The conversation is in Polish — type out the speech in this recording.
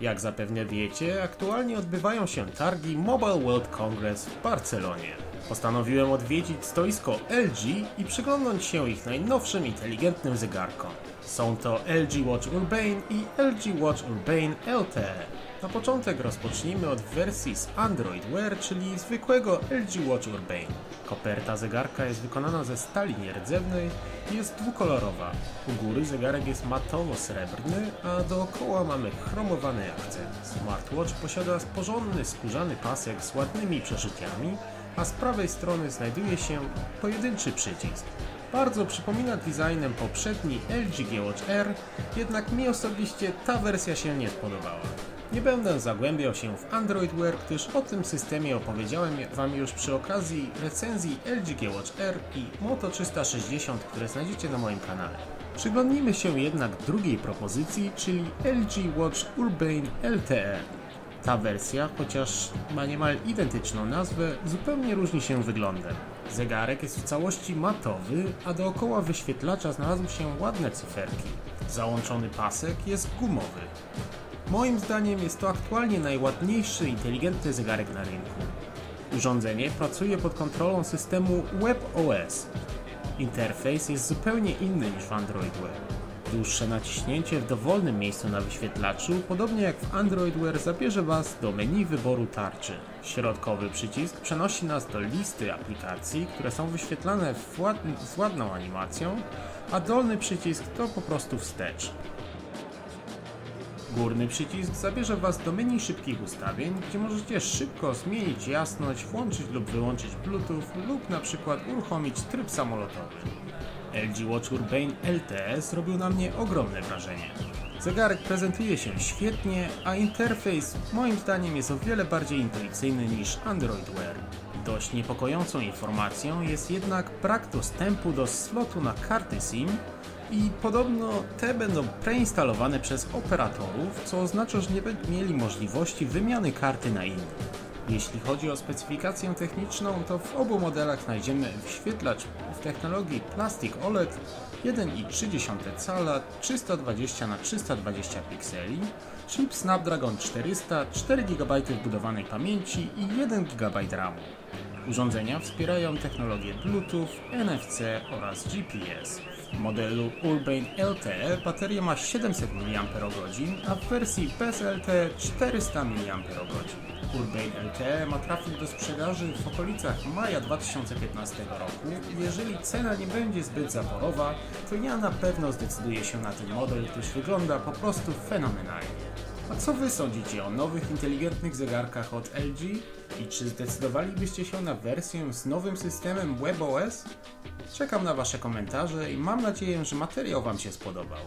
Jak zapewne wiecie, aktualnie odbywają się targi Mobile World Congress w Barcelonie. Postanowiłem odwiedzić stoisko LG i przyglądnąć się ich najnowszym inteligentnym zegarkom. Są to LG Watch Urbane i LG Watch Urbane LTE. Na początek rozpocznijmy od wersji z Android Wear, czyli zwykłego LG Watch Urbane. Koperta zegarka jest wykonana ze stali nierdzewnej i jest dwukolorowa. U góry zegarek jest matowo-srebrny, a dookoła mamy chromowany akcent. Smartwatch posiada porządny skórzany pasek z ładnymi przeszyciami, a z prawej strony znajduje się pojedynczy przycisk. Bardzo przypomina designem poprzedni LG G Watch R, jednak mi osobiście ta wersja się nie spodobała. Nie będę zagłębiał się w Android Wear, gdyż o tym systemie opowiedziałem Wam już przy okazji recenzji LG G Watch R i Moto 360, które znajdziecie na moim kanale. Przyglądnijmy się jednak drugiej propozycji, czyli LG Watch Urbane LTE. Ta wersja, chociaż ma niemal identyczną nazwę, zupełnie różni się wyglądem. Zegarek jest w całości matowy, a dookoła wyświetlacza znalazły się ładne cyferki. Załączony pasek jest gumowy. Moim zdaniem jest to aktualnie najładniejszy inteligentny zegarek na rynku. Urządzenie pracuje pod kontrolą systemu WebOS. Interfejs jest zupełnie inny niż w Android Wear. Dłuższe naciśnięcie w dowolnym miejscu na wyświetlaczu, podobnie jak w Android Wear, zabierze Was do menu wyboru tarczy. Środkowy przycisk przenosi nas do listy aplikacji, które są wyświetlane z ładną animacją, a dolny przycisk to po prostu wstecz. Górny przycisk zabierze Was do menu szybkich ustawień, gdzie możecie szybko zmienić jasność, włączyć lub wyłączyć Bluetooth lub na przykład uruchomić tryb samolotowy. LG Watch Urbane LTE zrobił na mnie ogromne wrażenie. Zegarek prezentuje się świetnie, a interfejs moim zdaniem jest o wiele bardziej intuicyjny niż Android Wear. Dość niepokojącą informacją jest jednak brak dostępu do slotu na karty SIM i podobno te będą preinstalowane przez operatorów, co oznacza, że nie będą mieli możliwości wymiany karty na inną. Jeśli chodzi o specyfikację techniczną, to w obu modelach znajdziemy wyświetlacz w technologii Plastic OLED 1,3 cala 320 x 320 pikseli, chip Snapdragon 400, 4 GB wbudowanej pamięci i 1 GB RAMu. Urządzenia wspierają technologię Bluetooth, NFC oraz GPS. Modelu Urbane LTE bateria ma 700 mAh, a w wersji bez LTE 400 mAh. Urbane LTE ma trafić do sprzedaży w okolicach maja 2015 roku i jeżeli cena nie będzie zbyt zaporowa, to ja na pewno zdecyduję się na ten model, gdyż wygląda po prostu fenomenalnie. A co Wy sądzicie o nowych inteligentnych zegarkach od LG? I czy zdecydowalibyście się na wersję z nowym systemem WebOS? Czekam na Wasze komentarze i mam nadzieję, że materiał Wam się spodobał.